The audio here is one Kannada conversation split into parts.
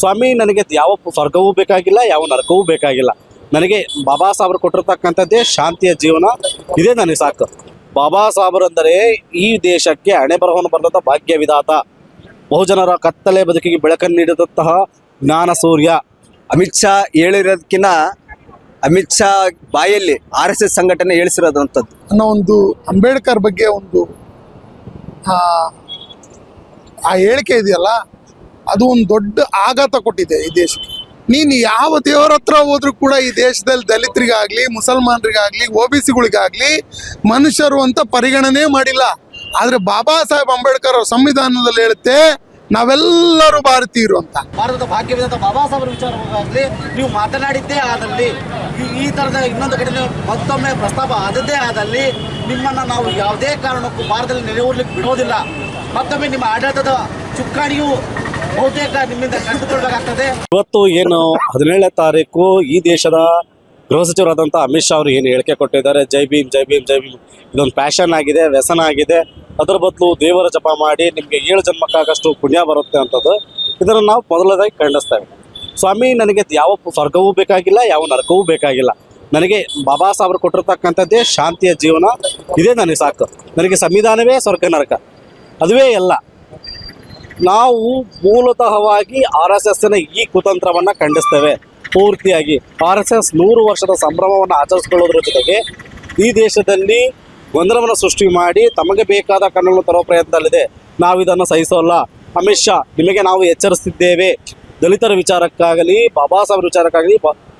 ಸ್ವಾಮಿ, ನನಗೆ ಯಾವ ಸ್ವರ್ಗವೂ ಬೇಕಾಗಿಲ್ಲ, ಯಾವ ನರಕವೂ ಬೇಕಾಗಿಲ್ಲ. ನನಗೆ ಬಾಬಾ ಸಾಹೇಬ್ರು ಕೊಟ್ಟಿರ್ತಕ್ಕಂಥದ್ದೇ ಶಾಂತಿಯ ಜೀವನ, ಇದೇ ನನಗೆ ಸಾಕು. ಬಾಬಾ ಸಾಹೇಬ್ರಂದರೆ ಈ ದೇಶಕ್ಕೆ ಹಣೆ ಬರಹವನ್ನು ಬರೆದಂಥ ಭಾಗ್ಯ ಬಹುಜನರ ಕತ್ತಲೆ ಬದುಕಿಗೆ ಬೆಳಕನ್ನು ನೀಡಿದಂತಹ ಜ್ಞಾನ ಸೂರ್ಯ. ಅಮಿತ್ ಶಾ ಹೇಳಿರೋದಕ್ಕಿಂತ ಅಮಿತ್ ಶಾ ಬಾಯಲ್ಲಿ ಆರ್ ಎಸ್ ಎಸ್ ಸಂಘಟನೆ ಹೇಳಿಸಿರೋದಂಥದ್ದು. ಅನ್ನೋ ಒಂದು ಅಂಬೇಡ್ಕರ್ ಬಗ್ಗೆ ಒಂದು ಆ ಹೇಳಿಕೆ ಇದೆಯಲ್ಲ? ಅದು ಒಂದು ದೊಡ್ಡ ಆಘಾತ ಕೊಟ್ಟಿದೆ ಈ ದೇಶಕ್ಕೆ. ನೀನು ಯಾವ ದೇವರ ಹತ್ರ ಹೋದ್ರೂ ಕೂಡ ಈ ದೇಶದಲ್ಲಿ ದಲಿತರಿಗಾಗ್ಲಿ, ಮುಸಲ್ಮಾನರಿಗಾಗ್ಲಿ ಒ ಬಿ ಸಿಗಳಿಗಾಗ್ಲಿ ಮನುಷ್ಯರು ಅಂತ ಪರಿಗಣನೆ ಮಾಡಿಲ್ಲ. ಆದರೆ ಬಾಬಾ ಸಾಹೇಬ್ ಅಂಬೇಡ್ಕರ್ ಅವ್ರ ಸಂವಿಧಾನದಲ್ಲಿ ಹೇಳುತ್ತೆ, ನಾವೆಲ್ಲರೂ ಭಾರತೀಯರು ಅಂತ. ಭಾರತದ ಭಾಗ್ಯವಿದಂತ ಬಾಬಾ ಸಾಹೇಬರ ವಿಚಾರವಾಗಲಿ ನೀವು ಮಾತನಾಡಿದ್ದೇ ಆದಲ್ಲಿ, ಈ- ತರದ ಇನ್ನೊಂದು ಕಡೆ ಮತ್ತೊಮ್ಮೆ ಪ್ರಸ್ತಾಪ ಆದದ್ದೇ ಆದಲ್ಲಿ, ನಿಮ್ಮನ್ನ ನಾವು ಯಾವುದೇ ಕಾರಣಕ್ಕೂ ಭಾರತದಲ್ಲಿ ನೆರೆಯೂರ್ಲಿಕ್ಕೆ ಬಿಡೋದಿಲ್ಲ. ಮತ್ತೊಮ್ಮೆ ನಿಮ್ಮ ಆಡಳಿತದ ಚುಕ್ಕಾಣಿಯು ಬಹುತೇಕ ನಿಮ್ಮಿಂದ ಇವತ್ತು ಏನು ಹದಿನೇಳನೇ ತಾರೀಕು ಈ ದೇಶದ ಗೃಹ ಸಚಿವರಾದಂಥ ಅಮಿತ್ ಶಾ ಅವರು ಏನು ಹೇಳಿಕೆ ಕೊಟ್ಟಿದ್ದಾರೆ. ಜೈ ಭೀಮ್ ಜೈ ಭೀಮ್ ಜೈ ಭೀಮ್. ಇದೊಂದು ಪ್ಯಾಷನ್ ಆಗಿದೆ, ವ್ಯಸನ ಆಗಿದೆ. ಅದರ ಬದಲು ದೇವರ ಜಪ ಮಾಡಿ ನಿಮಗೆ ಏಳು ಜನ್ಮಕ್ಕಾಗಷ್ಟು ಪುಣ್ಯ ಬರುತ್ತೆ ಅಂತದ್ದು ಇದನ್ನು ನಾವು ಮೊದಲದಾಗಿ ಖಂಡಿಸ್ತೇವೆ ಸ್ವಾಮಿ, ನನಗೆ ಯಾವ ಸ್ವರ್ಗವೂ ಬೇಕಾಗಿಲ್ಲ, ಯಾವ ನರಕವೂ ಬೇಕಾಗಿಲ್ಲ. ನನಗೆ ಬಾಬಾ ಸಾಹೇಬರು ಕೊಟ್ಟಿರ್ತಕ್ಕಂಥದ್ದೇ ಶಾಂತಿಯ ಜೀವನ. ಇದೇ ನನಗೆ ಸಾಕು. ನನಗೆ ಸಂವಿಧಾನವೇ ಸ್ವರ್ಗ, ನರಕ. ಅದುವೇ ಎಲ್ಲ. ನಾವು ಮೂಲತಃವಾಗಿ ಆರ್ ಎಸ್ ಎಸ್ನ ಈ ಕುತಂತ್ರವನ್ನು ಖಂಡಿಸ್ತೇವೆ. ಪೂರ್ತಿಯಾಗಿ ಆರ್ ಎಸ್ ಎಸ್ ನೂರು ವರ್ಷದ ಸಂಭ್ರಮವನ್ನು ಆಚರಿಸಿಕೊಳ್ಳೋದ್ರ ಜೊತೆಗೆ ಈ ದೇಶದಲ್ಲಿ ಗೊಂದಲವನ್ನು ಸೃಷ್ಟಿ ಮಾಡಿ ತಮಗೆ ಬೇಕಾದ ಕಣ್ಣನ್ನು ತರುವ ಪ್ರಯತ್ನದಲ್ಲಿದೆ. ನಾವು ಇದನ್ನು ಸಹಿಸೋಲ್ಲ. ಅಮಿತ್ ಶಾ, ನಿಮಗೆ ನಾವು ಎಚ್ಚರಿಸ್ತಿದ್ದೇವೆ. ದಲಿತರ ವಿಚಾರಕ್ಕಾಗಲಿ, ಬಾಬಾ ಸಾಹೇಬ್ ವಿಚಾರಕ್ಕಾಗಲಿ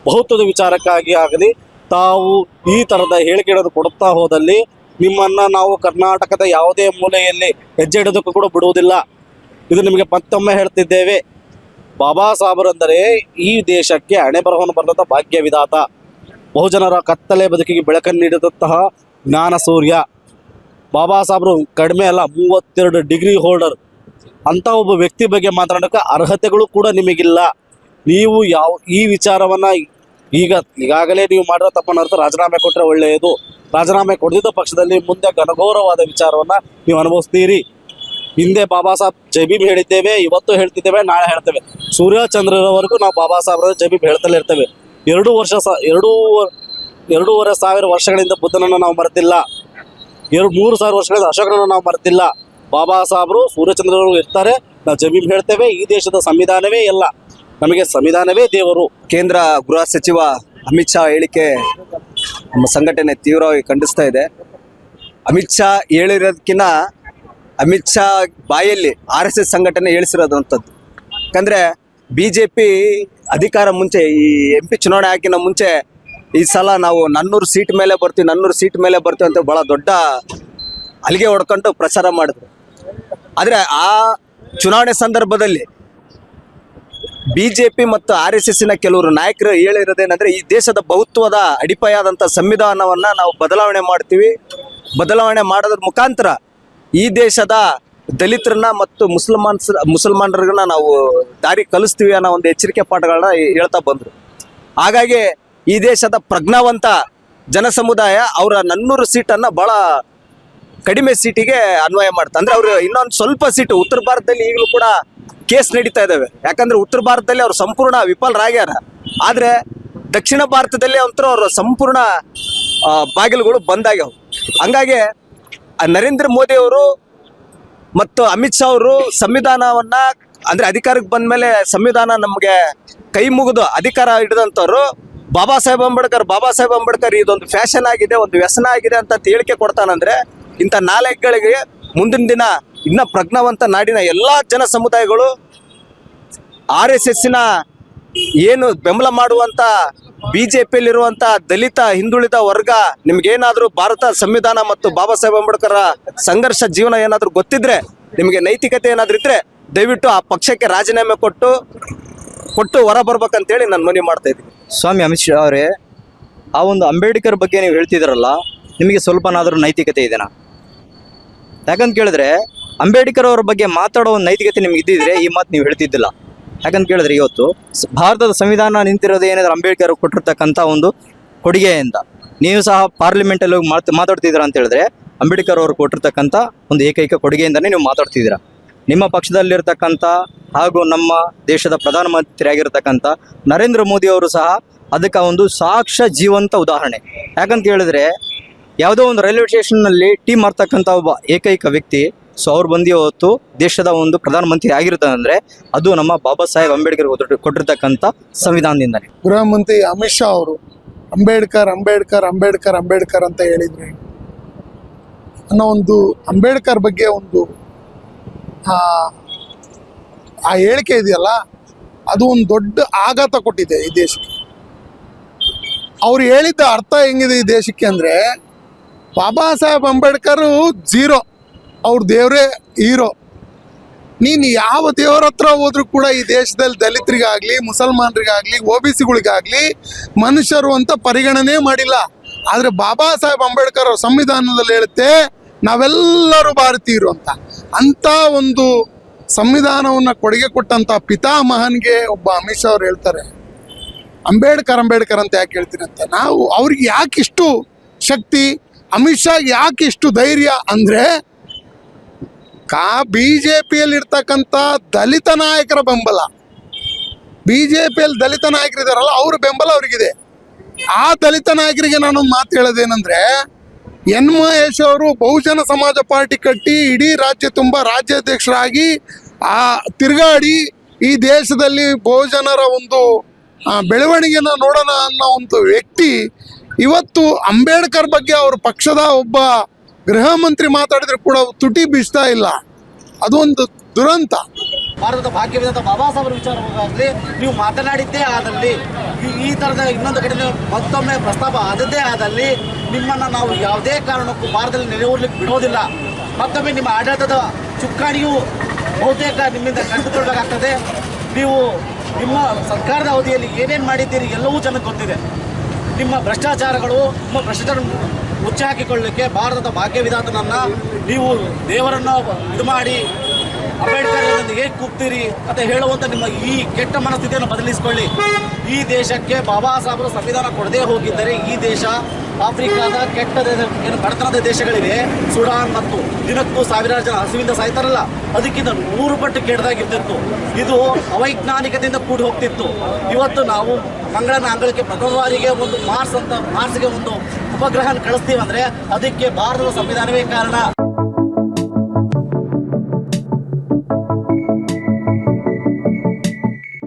ಬಹುತ್ವದ ವಿಚಾರಕ್ಕಾಗಿ ಆಗಲಿ, ತಾವು ಈ ಥರದ ಹೇಳಿಕೆಗಳನ್ನು ಕೊಡುತ್ತಾ ಹೋದಲ್ಲಿ ನಿಮ್ಮನ್ನು ನಾವು ಕರ್ನಾಟಕದ ಯಾವುದೇ ಮೂಲೆಯಲ್ಲಿ ಹೆಜ್ಜೆ ಇಡೋದಕ್ಕೂ ಕೂಡ ಬಿಡುವುದಿಲ್ಲ. ಇದು ನಿಮಗೆ ಮತ್ತೊಮ್ಮೆ ಹೇಳ್ತಿದ್ದೇವೆ. ಬಾಬಾ ಸಾಹೇಬರೆಂದರೆ ಈ ದೇಶಕ್ಕೆ ಹಣೆ ಬರಹವನ್ನು ಬರೆದಂಥ ಭಾಗ್ಯ ವಿಧಾತ ಬಹುಜನರ ಕತ್ತಲೆ ಬದುಕಿಗೆ ಬೆಳಕನ್ನು ನೀಡಿದಂತಹ ಜ್ಞಾನ ಸೂರ್ಯ. ಬಾಬಾ ಸಾಹೇಬರು ಕಡಿಮೆ ಅಲ್ಲ, ಮೂವತ್ತೆರಡು ಡಿಗ್ರಿ ಹೋಲ್ಡರ್. ಅಂತ ಒಬ್ಬ ವ್ಯಕ್ತಿ ಬಗ್ಗೆ ಮಾತನಾಡೋಕ್ಕೆ ಅರ್ಹತೆಗಳು ಕೂಡ ನಿಮಗಿಲ್ಲ. ನೀವು ಯಾವ, ಈ ವಿಚಾರವನ್ನು ಈಗ, ಈಗಾಗಲೇ ನೀವು ಮಾಡಿರೋ ತಪ್ಪನ್ನು ಅರ್ಥ ರಾಜೀನಾಮೆ ಕೊಟ್ಟರೆ ಒಳ್ಳೆಯದು. ರಾಜೀನಾಮೆ ಕೊಡದಿದ್ದ ಪಕ್ಷದಲ್ಲಿ ಮುಂದೆ ಘನಘೋರವಾದ ವಿಚಾರವನ್ನು ನೀವು ಅನುಭವಿಸ್ತೀರಿ. ಹಿಂದೆ ಬಾಬಾ ಸಾಹೇಬ್ ಜಬೀಬ್ ಹೇಳಿದ್ದೇವೆ, ಇವತ್ತು ಹೇಳ್ತಿದ್ದೇವೆ, ನಾಳೆ ಹೇಳ್ತೇವೆ. ಸೂರ್ಯ ಚಂದ್ರರವರೆಗೂ ನಾವು ಬಾಬಾ ಸಾಹೇಬ್ರ ಜಬೀಬ್ ಹೇಳ್ತಲೇ ಇರ್ತೇವೆ. ಎರಡು ವರ್ಷ ಸ, ಎರಡೂ ಎರಡೂವರೆ ಸಾವಿರ ವರ್ಷಗಳಿಂದ ಬುದ್ಧನನ್ನು ನಾವು ಮರೆತಿಲ್ಲ. ಎರಡು, ಮೂರು ಸಾವಿರ ವರ್ಷಗಳಿಂದ ಅಶೋಕನನ್ನು ನಾವು ಮರೆತಿಲ್ಲ. ಬಾಬಾ ಸಾಹೇಬರು ಸೂರ್ಯಚಂದ್ರರು ಇರ್ತಾರೆ, ನಾವು ಜಮೀನು ಹೇಳ್ತೇವೆ, ಈ ದೇಶದ ಸಂವಿಧಾನವೇ ಎಲ್ಲ. ನಮಗೆ ಸಂವಿಧಾನವೇ ದೇವರು. ಕೇಂದ್ರ ಗೃಹ ಸಚಿವ ಅಮಿತ್ ಶಾ ಹೇಳಿಕೆ ನಮ್ಮ ಸಂಘಟನೆ ತೀವ್ರವಾಗಿ ಖಂಡಿಸ್ತಾ ಇದೆ. ಅಮಿತ್ ಶಾ ಹೇಳಿರೋದಕ್ಕಿಂತ ಅಮಿತ್ ಶಾ ಬಾಯಲ್ಲಿ ಆರ್ ಎಸ್ ಎಸ್ ಸಂಘಟನೆ ಹೇಳಿಸಿರೋದಂಥದ್ದು. ಯಾಕಂದರೆ ಬಿ ಜೆ ಪಿ ಅಧಿಕಾರ ಮುಂಚೆ, ಈ ಎಂ ಪಿ ಚುನಾವಣೆ ಹಾಕಿನ ಮುಂಚೆ ಈ ಸಲ ನಾವು ನನ್ನೂರು ಸೀಟ್ ಮೇಲೆ ಬರ್ತೀವಿ, ನನ್ನೂರು ಸೀಟ್ ಮೇಲೆ ಬರ್ತೀವಿ ಅಂತ ಭಾಳ ದೊಡ್ಡ ಅಲ್ಲಿಗೆ ಹೊಡ್ಕೊಂಡು ಪ್ರಚಾರ ಮಾಡಿದ್ರು. ಆದರೆ ಆ ಚುನಾವಣೆ ಸಂದರ್ಭದಲ್ಲಿ ಬಿ ಜೆ ಪಿ ಮತ್ತು ಆರ್ ಎಸ್ ಎಸ್ಸಿನ ಕೆಲವರು ನಾಯಕರು ಹೇಳಿರೋದೇನೆಂದರೆ, ಈ ದೇಶದ ಬಹುತ್ವದ ಅಡಿಪಾಯಾದಂಥ ಸಂವಿಧಾನವನ್ನ ನಾವು ಬದಲಾವಣೆ ಮಾಡ್ತೀವಿ. ಬದಲಾವಣೆ ಮಾಡೋದ್ರ ಮುಖಾಂತರ ಈ ದೇಶದ ದಲಿತರನ್ನ ಮತ್ತು ಮುಸಲ್ಮಾನ್ಸ್, ಮುಸಲ್ಮಾನರನ್ನ ನಾವು ದಾರಿ ಕಲಿಸ್ತೀವಿ ಅನ್ನೋ ಒಂದು ಎಚ್ಚರಿಕೆ ಪಾಠಗಳನ್ನ ಹೇಳ್ತಾ ಬಂದರು. ಹಾಗಾಗಿ ಈ ದೇಶದ ಪ್ರಜ್ಞಾವಂತ ಜನ ಸಮುದಾಯ ಅವರ ನನ್ನೂರು ಸೀಟನ್ನು ಭಾಳ ಕಡಿಮೆ ಸೀಟಿಗೆ ಅನ್ವಯ ಮಾಡ್ತಾರೆ ಅಂದ್ರೆ ಅವರು ಇನ್ನೊಂದು ಸ್ವಲ್ಪ ಸೀಟು, ಉತ್ತರ ಭಾರತದಲ್ಲಿ ಈಗಲೂ ಕೂಡ ಕೇಸ್ ನಡೀತಾ ಇದ್ದಾವೆ ಯಾಕಂದ್ರೆ ಉತ್ತರ ಭಾರತದಲ್ಲಿ ಅವ್ರು ಸಂಪೂರ್ಣ ವಿಫಲರಾಗ್ಯಾರ ಆದರೆ ದಕ್ಷಿಣ ಭಾರತದಲ್ಲಿ ಅಂತರೂ ಅವರ ಸಂಪೂರ್ಣ ಬಾಗಿಲುಗಳು ಬಂದಾಗ್ಯಾವ ಹಂಗಾಗಿ ನರೇಂದ್ರ ಮೋದಿ ಅವರು ಮತ್ತು ಅಮಿತ್ ಶಾ ಅವರು ಸಂವಿಧಾನವನ್ನ, ಅಂದ್ರೆ ಅಧಿಕಾರಕ್ಕೆ ಬಂದ ಮೇಲೆ ಸಂವಿಧಾನ ನಮಗೆ ಕೈ ಮುಗಿದು ಅಧಿಕಾರ ಹಿಡಿದಂಥವ್ರು ಬಾಬಾ ಸಾಹೇಬ್ ಅಂಬೇಡ್ಕರ್. ಬಾಬಾ ಸಾಹೇಬ್ ಅಂಬೇಡ್ಕರ್ ಇದೊಂದು ಫ್ಯಾಷನ್ ಆಗಿದೆ, ಒಂದು ವ್ಯಸನ ಆಗಿದೆ ಅಂತ ಹೇಳಿಕೆ ಕೊಡ್ತಾನಂದ್ರೆ ಇಂಥ ನಾಲೆಗಳಿಗೆ ಮುಂದಿನ ದಿನ ಇನ್ನ ಪ್ರಜ್ಞಾವಂತ ನಾಡಿನ ಎಲ್ಲಾ ಜನ ಸಮುದಾಯಗಳು ಆರ್ ಏನು ಬೆಂಬಲ ಮಾಡುವಂತ ಬಿಜೆಪಿಯಲ್ಲಿರುವಂತ ದಲಿತ ಹಿಂದುಳಿದ ವರ್ಗ, ನಿಮ್ಗೇನಾದ್ರೂ ಭಾರತ ಸಂವಿಧಾನ ಮತ್ತು ಬಾಬಾ ಸಾಹೇಬ್ ಅಂಬೇಡ್ಕರ್ ಸಂಘರ್ಷ ಜೀವನ ಏನಾದ್ರೂ ಗೊತ್ತಿದ್ರೆ, ನಿಮಗೆ ನೈತಿಕತೆ ಏನಾದ್ರೂ ಇದ್ರೆ, ದಯವಿಟ್ಟು ಆ ಪಕ್ಷಕ್ಕೆ ರಾಜೀನಾಮೆ ಕೊಟ್ಟು ಕೊಟ್ಟು ಹೊರ ಬರ್ಬೇಕಂತೇಳಿ ನಾನು ಮನವಿ ಮಾಡ್ತಾ ಇದ್ದೀನಿ. ಸ್ವಾಮಿ ಅಮಿತ್ ಶಾ ಅವರೇ, ಆ ಒಂದು ಅಂಬೇಡ್ಕರ್ ಬಗ್ಗೆ ನೀವು ಹೇಳ್ತಿದ್ದೀರಲ್ಲ, ನಿಮಗೆ ಸ್ವಲ್ಪನಾದರೂ ನೈತಿಕತೆ ಇದೆನಾ? ಯಾಕಂತ ಕೇಳಿದ್ರೆ, ಅಂಬೇಡ್ಕರ್ ಅವರ ಬಗ್ಗೆ ಮಾತಾಡೋ ಒಂದು ನೈತಿಕತೆ ನಿಮ್ಗೆ ಇದ್ದಿದ್ರೆ ಈ ಮಾತು ನೀವು ಹೇಳ್ತಿದ್ದಿಲ್ಲ. ಯಾಕಂತ ಕೇಳಿದ್ರೆ ಇವತ್ತು ಭಾರತದ ಸಂವಿಧಾನ ನಿಂತಿರೋದು ಏನಾದ್ರೆ ಅಂಬೇಡ್ಕರ್ ಕೊಟ್ಟಿರ್ತಕ್ಕಂಥ ಒಂದು ಕೊಡುಗೆಯಿಂದ. ನೀವು ಸಹ ಪಾರ್ಲಿಮೆಂಟಲ್ಲಿ ಹೋಗಿ ಮಾತು, ಮಾತಾಡ್ತಿದ್ದೀರಾ ಅಂತ ಹೇಳಿದ್ರೆ ಅಂಬೇಡ್ಕರ್ ಅವರು ಕೊಟ್ಟಿರ್ತಕ್ಕಂಥ ಒಂದು ಏಕೈಕ ಕೊಡುಗೆಯಿಂದನೇ ನೀವು ಮಾತಾಡ್ತಿದ್ದೀರಾ. ನಿಮ್ಮ ಪಕ್ಷದಲ್ಲಿರ್ತಕ್ಕಂಥ ಹಾಗೂ ನಮ್ಮ ದೇಶದ ಪ್ರಧಾನಮಂತ್ರಿಯಾಗಿರ್ತಕ್ಕಂಥ ನರೇಂದ್ರ ಮೋದಿ ಅವರು ಸಹ ಅದಕ್ಕೆ ಒಂದು ಸಾಕ್ಷ್ಯ ಜೀವಂತ ಉದಾಹರಣೆ. ಯಾಕಂತ ಹೇಳಿದ್ರೆ ಯಾವುದೋ ಒಂದು ರೈಲ್ವೆ ಸ್ಟೇಷನ್ನಲ್ಲಿ ಟೀ ಮಾಡ್ತಕ್ಕಂಥ ಒಬ್ಬ ಏಕೈಕ ವ್ಯಕ್ತಿ ಸೊ ಅವ್ರು ಬಂದು ಇವತ್ತು ದೇಶದ ಒಂದು ಪ್ರಧಾನಮಂತ್ರಿ ಆಗಿರ್ತಾರೆ ಅಂದರೆ ಅದು ನಮ್ಮ ಬಾಬಾ ಸಾಹೇಬ್ ಅಂಬೇಡ್ಕರ್ ಕೊಟ್ಟಿರ್- ಕೊಟ್ಟಿರ್ತಕ್ಕಂಥ ಸಂವಿಧಾನದಿಂದಲೇ ಗೃಹ ಮಂತ್ರಿ ಅಮಿತ್ ಶಾ ಅವರು, ಅಂಬೇಡ್ಕರ್ ಅಂಬೇಡ್ಕರ್ ಅಂಬೇಡ್ಕರ್ ಅಂಬೇಡ್ಕರ್ ಅಂತ ಹೇಳಿದ್ರೆ ಅನ್ನೋ ಒಂದು ಅಂಬೇಡ್ಕರ್ ಬಗ್ಗೆ ಒಂದು ಆ ಹೇಳಿಕೆ ಇದೆಯಲ್ಲ, ಅದು ಒಂದು ದೊಡ್ಡ ಆಘಾತ ಕೊಟ್ಟಿದೆ ಈ ದೇಶಕ್ಕೆ. ಅವ್ರು ಹೇಳಿದ್ದ ಅರ್ಥ ಹೆಂಗಿದೆ ಈ ದೇಶಕ್ಕೆ ಅಂದ್ರೆ, ಬಾಬಾ ಸಾಹೇಬ್ ಅಂಬೇಡ್ಕರ್ ಜೀರೋ. ಅವ್ರ ದೇವರೇ ಹೀರೋ. ನೀನು ಯಾವ ದೇವರ ಹತ್ರ ಹೋದ್ರೂ ಕೂಡ ಈ ದೇಶದಲ್ಲಿ ದಲಿತರಿಗಾಗ್ಲಿ, ಮುಸಲ್ಮಾನರಿಗಾಗ್ಲಿ ಓ ಬಿ ಸಿಗಳಿಗಾಗಲಿ ಮನುಷ್ಯರು ಅಂತ ಪರಿಗಣನೆ ಮಾಡಿಲ್ಲ. ಆದರೆ ಬಾಬಾ ಸಾಹೇಬ್ ಅಂಬೇಡ್ಕರ್ ಅವ್ರ ಸಂವಿಧಾನದಲ್ಲಿ ಹೇಳುತ್ತೆ, ನಾವೆಲ್ಲರೂ ಭಾರತೀಯರು ಅಂತ. ಅಂಥ ಒಂದು ಸಂವಿಧಾನವನ್ನು ಕೊಡುಗೆ ಕೊಟ್ಟಂಥ ಪಿತಾಮಹನ್ಗೆ ಒಬ್ಬ ಅಮಿತ್ ಶಾ ಅವ್ರು ಹೇಳ್ತಾರೆ. ಅಂಬೇಡ್ಕರ್ ಅಂಬೇಡ್ಕರ್ ಅಂತ ಯಾಕೆ ಹೇಳ್ತೀನಿ ಅಂತ? ನಾವು ಅವ್ರಿಗೆ ಯಾಕೆ ಇಷ್ಟು ಶಕ್ತಿ, ಅಮಿತ್ ಶಾ ಯಾಕೆ ಇಷ್ಟು ಧೈರ್ಯ ಅಂದ್ರೆ ಕಾ ಬಿ ಜೆ ಪಿಯಲ್ಲಿ ಇರ್ತಕ್ಕಂಥ ದಲಿತ ನಾಯಕರ ಬೆಂಬಲ. ಬಿ ಜೆ ಪಿಯಲ್ಲಿ ದಲಿತ ನಾಯಕರಿದಾರಲ್ಲ, ಅವ್ರ ಬೆಂಬಲ ಅವ್ರಿಗಿದೆ. ಆ ದಲಿತ ನಾಯಕರಿಗೆ ನಾನು ಮಾತು ಹೇಳೋದೇನೆಂದರೆ, ಎನ್ ಮಹೇಶ್ ಅವರು ಬಹುಜನ ಸಮಾಜ ಪಾರ್ಟಿ ಕಟ್ಟಿ ಇಡೀ ರಾಜ್ಯ ತುಂಬ ರಾಜ್ಯಾಧ್ಯಕ್ಷರಾಗಿ, ಆ, ತಿರುಗಾಡಿ ಈ ದೇಶದಲ್ಲಿ ಬಹುಜನರ ಒಂದು ಬೆಳವಣಿಗೆನ ನೋಡೋಣ ಅನ್ನೋ ಒಂದು ವ್ಯಕ್ತಿ ಇವತ್ತು ಅಂಬೇಡ್ಕರ್ ಬಗ್ಗೆ ಅವ್ರ ಪಕ್ಷದ ಒಬ್ಬ ಗೃಹ ಮಂತ್ರಿ ಮಾತಾಡಿದ್ರೆ ಕೂಡ ತುಟಿ ಬೀಸ್ತಾ ಇಲ್ಲ. ಅದೊಂದು ದುರಂತ. ಭಾರತದ ಭಾಗ್ಯವಿದಂತ ಬಾಬಾ ಸಾಹೇಬರ ವಿಚಾರವಾಗಲಿ ನೀವು ಮಾತನಾಡಿದ್ದೇ ಆದಲ್ಲಿ, ಈ- ತರದ ಇನ್ನೊಂದು ಕಡೆ ಮತ್ತೊಮ್ಮೆ ಪ್ರಸ್ತಾಪ ಆದದ್ದೇ ಆದಲ್ಲಿ ನಿಮ್ಮನ್ನ ನಾವು ಯಾವುದೇ ಕಾರಣಕ್ಕೂ ಭಾರತದಲ್ಲಿ ನೆಲೆಯೂರ್ಲಿಕ್ಕೆ ಬಿಡೋದಿಲ್ಲ. ಮತ್ತೊಮ್ಮೆ ನಿಮ್ಮ ಆಡಳಿತದ ಚುಕ್ಕಾಣಿಯು ಬಹುತೇಕ ನಿಮ್ಮಿಂದ ಕಂಡುಕೊಳ್ಬೇಕಾಗ್ತದೆ ನೀವು ನಿಮ್ಮ ಸರ್ಕಾರದ ಅವಧಿಯಲ್ಲಿ ಏನೇನು ಮಾಡಿದ್ದೀರಿ ಎಲ್ಲವೂ ಜನಕ್ಕೆ ಗೊತ್ತಿದೆ. ನಿಮ್ಮ ಭ್ರಷ್ಟಾಚಾರಗಳು, ನಿಮ್ಮ ಭ್ರಷ್ಟಾಚಾರ ಮುಚ್ಚಿ ಹಾಕಿಕೊಳ್ಳಲಿಕ್ಕೆ ಭಾರತದ ಭಾಗ್ಯ ನೀವು ದೇವರನ್ನ ಇದು ಮಾಡಿ ಅಂಬೇಡ್ಕರ್ ಹೇಗೆ ಕೂಗ್ತೀರಿ ಅಂತ ಹೇಳುವಂಥ ನಿಮ್ಮ ಈ ಕೆಟ್ಟ ಮನಸ್ಥಿತಿಯನ್ನು ಬದಲಿಸಿಕೊಳ್ಳಿ. ಈ ದೇಶಕ್ಕೆ ಬಾಬಾ ಸಾಹೇಬರು ಸಂವಿಧಾನ ಕೊಡದೇ ಹೋಗಿದ್ದರೆ ಈ ದೇಶ ಆಫ್ರಿಕಾದ ಕೆಟ್ಟ ಏನು ಬಡತನದ ದೇಶಗಳಿವೆ. ಸುಡಾನ್ ಮತ್ತು ದಿನಕ್ಕೂ ಸಾವಿರಾರು ಜನ ಹಸುವಿಂದ ಸಾಯ್ತಾರಲ್ಲ, ಅದಕ್ಕಿಂತ ನೂರು ಪಟ್ಟು ಕೆಟ್ಟದಾಗಿರ್ತಿತ್ತು. ಇದು ಅವೈಜ್ಞಾನಿಕದಿಂದ ಕೂಡಿ ಹೋಗ್ತಿತ್ತು. ಇವತ್ತು ನಾವು ಮಂಗಳನ ಅಂಗಳಕ್ಕೆ ಪ್ರಥಮ ಬಾರಿಗೆ ಒಂದು ಮಾರ್ಸ್ ಅಂತ ಮಾರ್ಸ್ಗೆ ಒಂದು ಉಪಗ್ರಹ ಕಳಿಸ್ತೀವಿ ಅಂದ್ರೆ ಅದಕ್ಕೆ ಭಾರತದ ಸಂವಿಧಾನವೇ ಕಾರಣ.